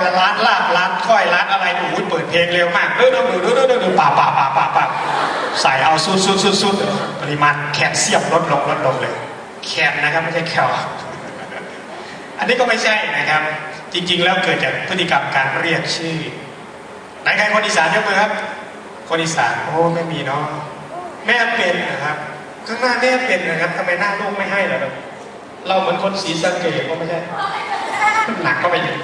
เป็นร้านลาบร้านก้อยร้านอะไรโอ้ยเปิดเพลงเร็วมากเด้อด้อเด้อเด้อเด้อเด้อป่าป่าป่าป่าป่าใส่เอาสุดสุดสุดสุดปริมาณแคลเซียมลดลงลดลงเลยแคลนะครับไม่ใช่แคลอันนี้ก็ไม่ใช่นะครับ จริง ๆ แล้วเกิดจากพฤติกรรมการเรียกชื่อไหนใครคนอีสานยกมือครับ คนอีสานโอ้ไม่มีเนาะแม่เป็นนะครับข้างหน้าแม่เป็นนะครับทำไมหน้าลูกไม่ให้ล่ะครับเราเหมือนคนสีสะเกดก็ไม่ใช่หนักก็ไปอยู่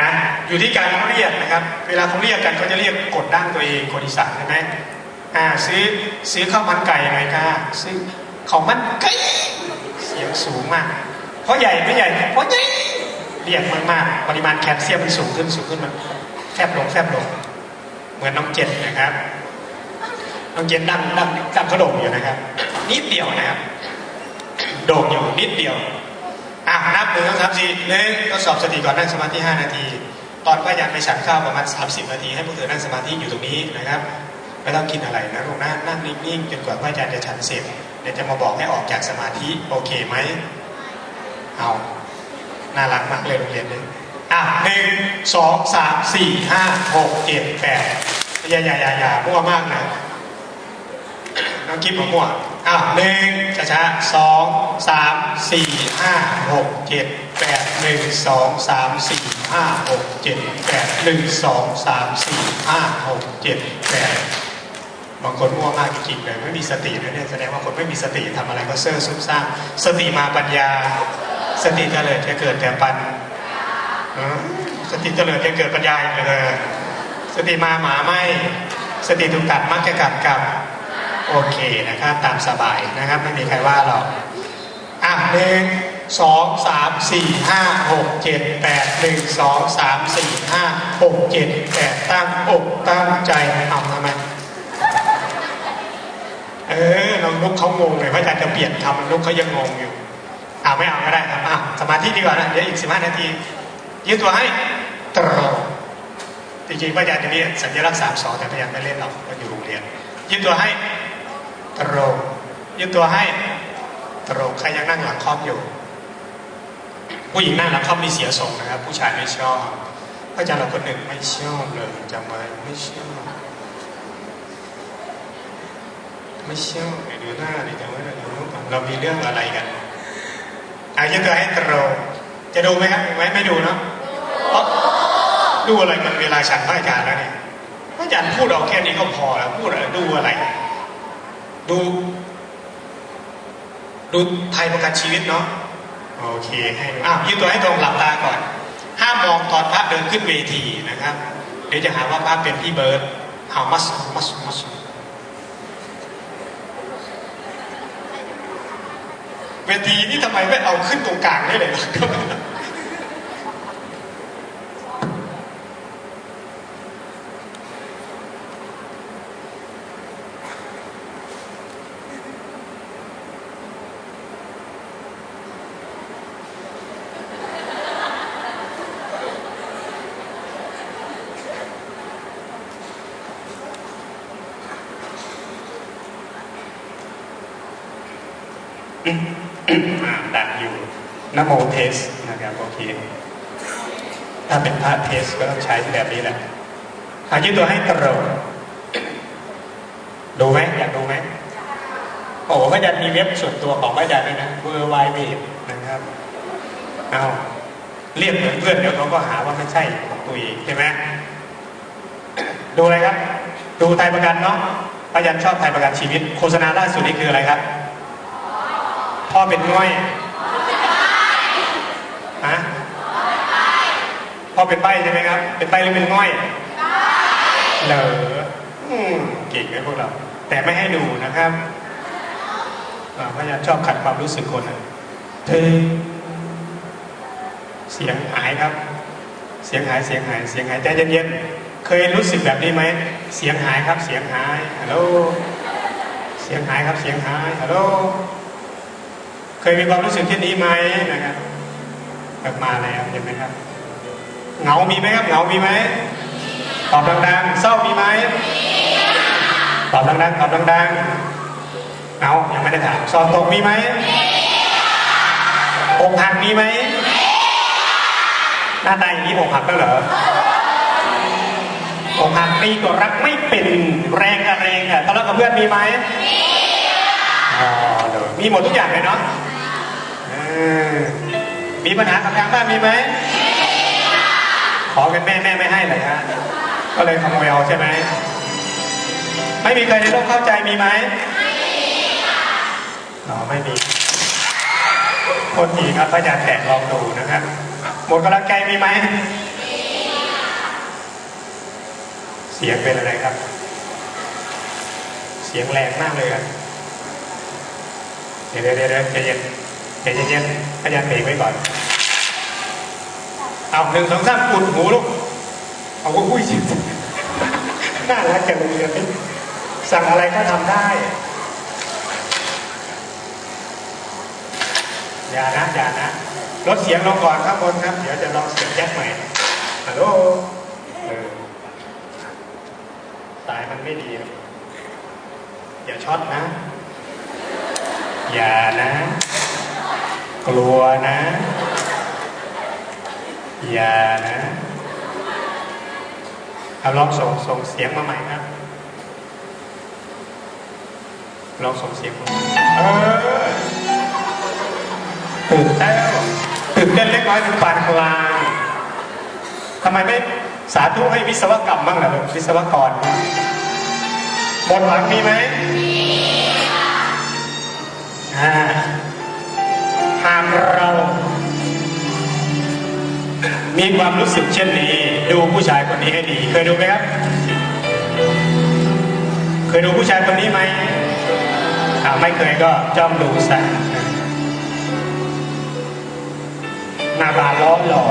นะอยู่ที่การเขาเรียกนะครับ เวลาเขาเรียกกันเขาจะเรียกกดดั้งตัวเองคนอีสานใช่ไหมอ่าซื้อซื้อข้าวมันไก่หน่อยค่ะซื้อข้าวมันไก่เสียงสูงมาก เพราะใหญ่ไม่ใหญ่เพราะใหญ่เรียกมากๆปริมาณแคลเซียมมันสูงขึ้นสูงขึ้นมันแฟบลงแฟบลงเหมือนน้องเจนนะครับน้องเจนดังดังดังกระโดดอยู่นะครับ นิดเดียวนะครับ โด่งอยู่นิดเดียว อะนับหนึ่งสองสามสี่หนึ่งทดสอบสติก่อนนั่งสมาธิห้านาที ตอนพระอาจารย์ไปฉันข้าวประมาณ30นาทีให้พวกเธอนั่งสมาธิอยู่ตรงนี้นะครับไม่ต้องกินอะไรนะลูกนะนั่งนิ่งๆจนกว่าพระอาจารย์จะฉันเสร็จเดี๋ยวจะมาบอกให้ออกจากสมาธิโอเคไหมเอาน่ารักมากเลยโรงเรียนนี้อะหนึ่งสองสามสี่ห้าหกเจ็ดแปดอย่าอย่าอย่าอย่ามั่วมากนะน้องกิ๊บหัวมั่ว อ้าวหนึ่งช้าช้าๆสองสามสี่ห้าหกเจ็ดแปดหนึ่งสองสามสี่ห้าหกเจ็ดแปดหนึ่งสองสามสี่ห้าหกเจ็ดแปดบางคนมั่วมากจริงๆเลยไม่มีสตินะเนี่ยแสดงว่าคนไม่มีสติทำอะไรก็เซ่อซุ่มซ่ามสติมาปัญญา สติเจริญจะเกิดแต่ปัญสติเจริญจะเกิดปัญญาอีกเลยสติมาหมาไม่ สติถูกตัดมักจะกัดกลับ โอเคนะครับตามสบายนะครับไม่มีใครว่าหรอกอะหนึ่งสองสามสี่ห้าหกเจ็ดแปดหนึ่งสองสามสี่ห้าหกเจ็ดแปดตั้งอกตั้งใจเอาทำไมเออน้องนุกเขางงเลยพระอาจารย์จะเปลี่ยนคำนุกเขายังงงอยู่อ่าไม่เอาก็ได้ครับอะสมาธิดีกว่านะเดี๋ยวอีกสิบห้านาทียืดตัวให้ตรงจริงๆพระอาจารย์จะมียสัญลักษณ์สามสองแต่พระอาจารย์ไม่เล่นหรอกมันอยู่โรงเรียนยืดตัวให้ ตรงยืดตัวให้ตรงใครยังนั่งหลังคอมอยู่ ผู้หญิงนั่งหลังคอมมีเสียทรงนะครับ ผู้ชายไม่ชอบพระอาจารย์เราคนหนึ่งไม่ชอบเลยจำไว้ไม่ชอบไม่ชื่อเดี๋ยวดูหน้าเดี๋ยวจะไม่ได้รู้เรามีเรื่องอะไรกันอายุตัวให้ตรงจะดูไหมครับไม่ไม่ดูเนาะเพราะดูอะไรมันเวลาฉันพระอาจารย์แล้วเนี่ยพระอาจารย์พูดเอาแค่นี้ก็พอแล้วพูดอะไรดูอะไร ดูดูไทยประกันชีวิตเนาะโอเคให้ดูอ้าวยืดตัวให้ตรงหลับตาก่อน ห้ามมองตอนพระเดินขึ้นเวทีนะครับ เดี๋ยวจะหาว่าพระเป็นพี่เบิร์ดเอามัสมัสมัสเวทีนี่ทำไมไม่เอาขึ้นตรงกลางได้เลยล่ะ ดังอยู่นโมเทสนะครับโอเคถ้าเป็นพระเทสก็ต้องใช้แบบนี้แหละหายืดตัวให้ตรงดูไหมอยากดูไหมโอ้โหพระอาจารย์มีเว็บส่วนตัวของพระอาจารย์ด้วยนะเวอร์ไวเว็บนะครับเอาเรียกเหมือนเพื่อนเดี๋ยวเขาก็หาว่าไม่ใช่ของตัวเองใช่ไหมดูอะไรครับ ดูไทยประกันเนาะพระอาจารย์ชอบไทยประกันชีวิต โฆษณาล่าสุดนี่คืออะไรครับ พ่อเป็นง่อยฮะพ่อเป็นใบใช่ไหมครับ เป็นใบหรือเป็นง่อยเหรออืมเก่งไหมพวกเรา แต่ไม่ให้ดูนะครับอ่าพยายามชอบขัดความรู้สึกคนอะเธอเสียงหายครับ เสียงหายเสียงหายเสียงหายใจเย็นๆเคยรู้สึกแบบนี้ไหมเสียงหายครับ เสียงหายฮัลโหลเสียงหายครับเสียงหายฮัลโหล เคยมีความรู้สึกเช่นนี้ไหมนะครับแบบมาแล้วเห็นไหมครับเหงามีไหมครับเหงามีไหมตอบดังๆเศร้ามีไหมตอบดังๆตอบดังๆเหงายังไม่ได้ถามสอบตกมีไหมอกหักมีไหมหน้าตาอย่างนี้อกหักแล้วเหรออกหักตีก็รักไม่เป็นแรงกับแรงอะทะเลาะกับเพื่อนมีไหมอ๋อเดี๋ยวมีหมดทุกอย่างเลยเนาะ ออมีปัญหากับทางบ้านมีไหมขอเกันแม่แม่ไม่ให้เลยฮะก็เลยขโมยเอาใช่ไหมไม่มีใครในโลกเข้าใจมีไหมอ๋อไม่มีคนอีครับพระอาจารย์แขกลองดูนะครับหมดกำลังใจมีไหมเสียงเป็นอะไรครับ เสียงแรงมากเลยครับเดี๋ยวเดี๋ยวเดี๋ยวใจเย็น ใจเย็นๆอาจารย์เบรกไว้ก่อน เอาหนึ่งสองสามอุดหูลูก เอาอุ้ยจิน่ารักจังเลยสั่งอะไรก็ทำได้ อย่านะอย่านะลดเสียงลงก่อนข้างบนครับ เดี๋ยวจะลองเสียงแจ็คใหม่ฮัลโหลเออสายมันไม่ดีอย่าช็อตนะ อย่านะ กลัวนะ อย่านะเอาลองส่งส่งเสียงมาใหม่ครับลองส่งเสียงมาเออตื่นเต้นตื่นเต้นเล็กน้อยถึงปานกลางทำไมไม่สาธุให้วิศวกรรมบ้างล่ะลูกวิศวกรบนหวังมีไหมมีค่ะากเรา มีความรู้สึกเช่นนี้ ดูผู้ชายคนนี้ให้ดี เคยดูไหมครับ เคยดูผู้ชายคนนี้ไหมถ้าไม่เคยก็จ้องดูซะหน้าบาล้อหล่อ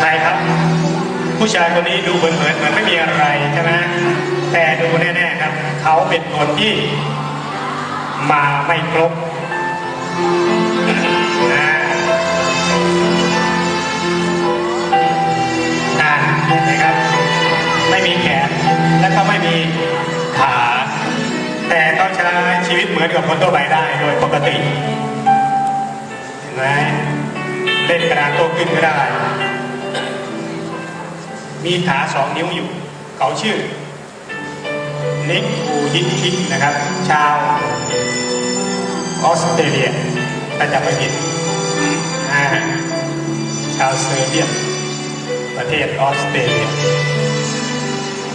ใครครับ ผู้ชายคนนี้ดูเหมือนเหมือนเหมือนไม่มีอะไรใช่ไหมแต่ดูแน่ๆครับ เขาเป็นคนที่มาไม่ครบ เหมือนกับคนทั่วไปได้โดยปกติเห็นไหมเล่นกระดานโตขึ้นก็ได้ มีขาสองนิ้วอยู่ เขาชื่อ นิกบูยินคิกนะครับ ชาวออสเตรเลียถ้าจำไม่ผิดชาวเซอร์เบียประเทศออสเตรเลีย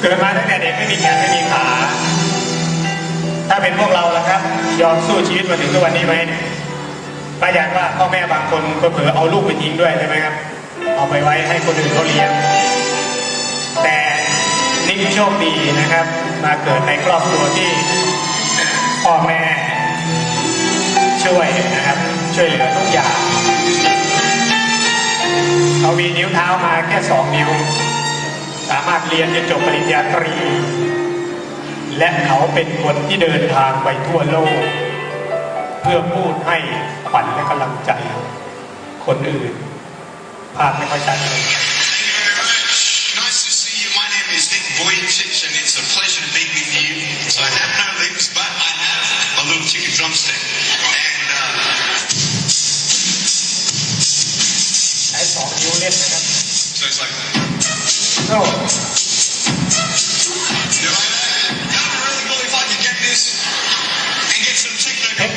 เกิดมาตั้งแต่เด็กไม่มีแขนไม่มีขา ถ้าเป็นพวกเราล่ะครับ ยอมสู้ชีวิตมาถึงทุกวันนี้ไหมประหยัดว่าพ่อแม่บางคนก็เผลอเอาลูกไปทิ้งด้วยใช่ไหมครับ เอาไปไว้ให้คนอื่นเขาเลี้ยง แต่นิกโชคดีนะครับ มาเกิดในครอบครัวที่พ่อแม่ช่วยนะครับ ช่วยเหลือทุกอย่างเขามีนิ้วเท้ามาแค่สองนิ้ว สามารถเรียนจนจบปริญญาตรี และเขาเป็นคนที่เดินทางไปทั่วโลก เพื่อพูดให้ขวัญและกำลังใจ คนอื่นภาพไม่ค่อยชัดเลย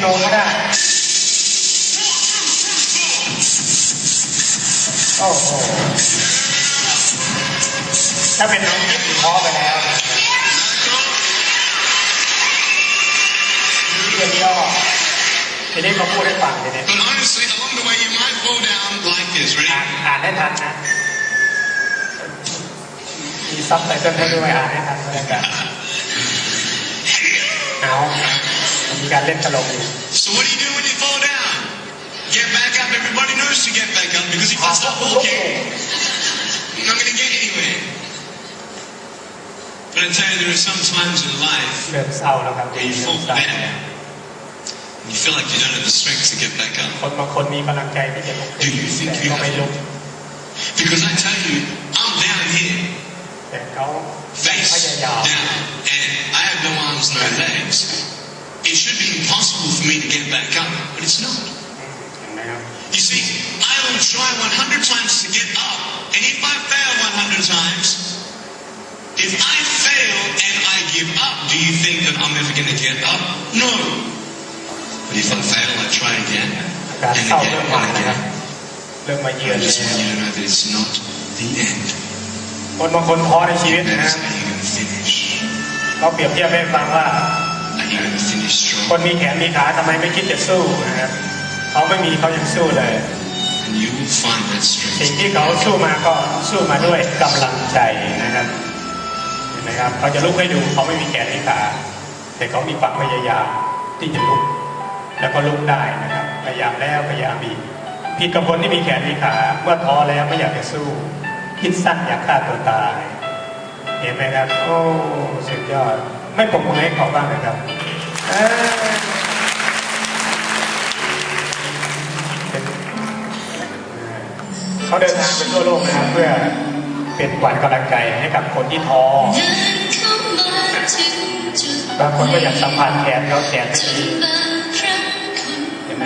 techno เทคโนก็ได้ โอ้โห ถ้าเป็นน้องกิ๊บพอไปแล้วเรียนย่อทีนี้มาพูดให้ฟังทีนี้ But honestly, along the way, you might fall down like this. Ready? อ่านอ่านให้ทันนะ มีซับไตเติลให้ด้วยอ่านให้ทันด้วยกันเอา มีการเล่นตลกอยู่ So what do you do when you fall down? Get back up. Everybody knows to get back up because if I stop walking, I'm not going to get anywhere. But I tell you, there are some times in life เริ่มเศร้าแล้วครับ where you เริ่ fall มเศร้า down and you feel like you don't have the strength to get back up. คนบางคนมีกำลังใจที่จะลุกขึ้นแต่ก็ไม่ลุก Because I tell you, I'm down here, แต่เขา face พยายาม down, and I have no arms, no legs. It should be impossible for me to get back up, but it's not. เห็นไหม นะครับ You see, I will try 100 times to get up, and if I fail 100 times, if I fail and I give up, do you think that I'm ever going to get up? No. But if I fail, I try again, อาการ and เศร้า again เริ่ม and มานะครับ again. เริ่มมาเยือน I เลย just want you to know that it's not the end. คนบางคนท้อในชีวิต That นะ is how you're going to finish. เขาเปรียบเทียบให้ฟังว่า Are you going to finish ค strong? นมีแขนมีขาทำไมไม่คิดจะสู้นะครับเขาไม่มีเขายังสู้เลย And you will find that สิ่ง strength. ที่เขาสู้มาก็สู้มาด้วยกำลังใจนะครับเห็นไหมครับเขาจะลุกให้ดูเขาไม่มีแขนมีขาแต่เขามีความพยายามที่จะลุก แล้วก็ลุกได้นะครับพยายามแล้วพยายามอีกผิดกับคนที่มีแขนมีขาเมื่อท้อแล้วไม่อยากจะสู้ คิดสั้นอยากฆ่าตัวตาย เห็นไหมครับ โอ้สุดยอด ไม่ปรบมือให้เขาบ้างนะครับเขาเดินทางไปทั่วโลกนะครับเพื่อเป็นขวัญกำลังใจให้กับคนที่ท้อบางคนก็อยากสัมผัสแขนเขาแขนไม่ดีเห็นไหม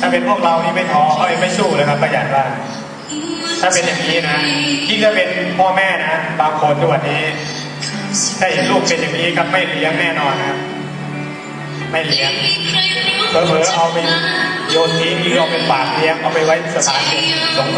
ถ้าเป็นพวกเรานี่ไม่ท้อเอ้ยไม่สู้เลยครับประหยัดว่า ถ้าเป็นอย่างนี้นะยิ่งถ้าเป็นพ่อแม่นะ บางคนทุกวันนี้ ถ้าเห็นลูกเป็นอย่างนี้ครับไม่เลี้ยงแน่นอนนะครับ ไม่เลี้ยงเผลอๆเอาไปโยนทิ้งหรือเอาไปฝากเลี้ยงเอาไปไว้สถานสง